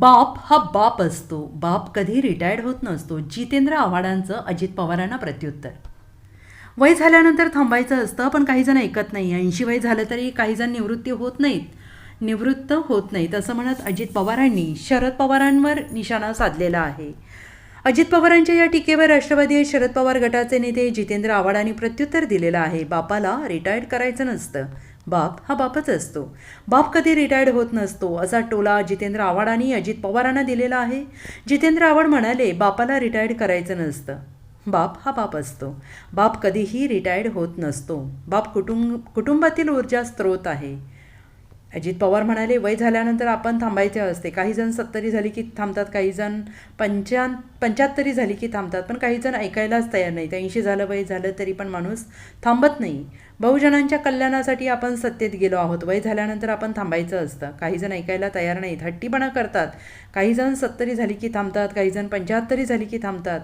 बाप हा बाप असतो. बाप कधी रिटायर्ड होत नसतो. जितेंद्र आव्हाडांचं अजित पवारांना प्रत्युत्तर. वय झाल्यानंतर थांबायचं असतं पण काही जण ऐकत नाही. ऐंशी वय झालं तरी काही जण निवृत्ती होत नाहीत. निवृत्त होत नाहीत असं म्हणत अजित पवारांनी शरद पवारांवर निशाणा साधलेला आहे. अजित पवारांच्या या टीकेवर राष्ट्रवादी शरद पवार गटाचे नेते जितेंद्र आव्हाडांनी प्रत्युत्तर दिलेलं आहे. बापाला रिटायर्ड करायचं नसतं. बाप हा बापच असतो. बाप कधी रिटायर्ड होत नसतो असा टोला जितेंद्र आव्हाडांनी अजित पवारांना दिलेला आहे. जितेंद्र आव्हाड म्हणाले बापाला रिटायर्ड करायचं नसतं. बाप हा बाप असतो. बाप कधीही रिटायर्ड होत नसतो. बाप कुटुंब कुटुंबातील ऊर्जा स्रोत आहे. अजित पवार म्हणाले वय झाल्यानंतर आपण थांबायचे असते. काही जण सत्तरी झाली की थांबतात काही जण पंच्या पंच्याहत्तरी झाली की थांबतात पण काही जण ऐकायलाच तयार नाहीत ऐंशी झालं वय झालं तरी पण माणूस थांबत नाही. बहुजनांच्या कल्याणासाठी आपण सत्तेत गेलो आहोत. वय झाल्यानंतर आपण थांबायचं असतं. काही जण ऐकायला तयार नाहीत. हट्टीपणा करतात. काही जण सत्तरी झाली की थांबतात काही जण पंच्याहत्तरी झाली की थांबतात.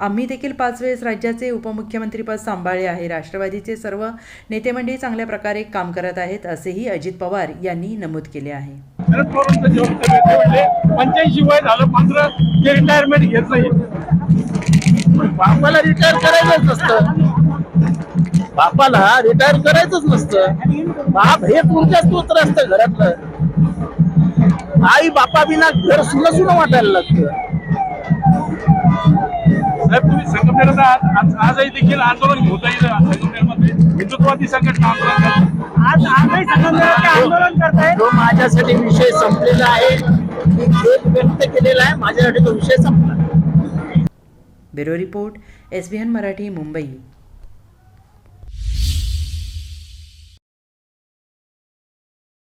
आम्ही देखील पाच वेळेस राज्याचे उपमुख्यमंत्रीपद सांभाळले आहे. राष्ट्रवादीचे सर्व नेते मंडळी चांगल्या प्रकारे काम करत आहेत असेही अजित पवार यांनी नमूद केले आहे. शरद पवारांचं जेवण ते म्हणले पंच्याऐंशी वय झालं मात्र ते रिटायरमेंट घेत नाही. बापाला रिटायर करायचंच नसतं. बापाला रिटायर करायचंच नसतं. बाप हे तुमच्या स्तोत्र असतं घरातलं. आई बापा बिना घर सुन सुन वाटायला लागतं. साहेब तुम्ही आज आजही देखील आंदोलन घेता येईल संघटनेमध्ये हिंदुत्ववादी संघटना आंदोलन. आज आजही संघटनेचे आंदोलन करतायत तो माझ्यासाठी विषय संपलेला आहे खेद व्यक्त केलेला आहे माझ्यासाठी तो विषय संपला. Bureau report S B N Marathi Mumbai.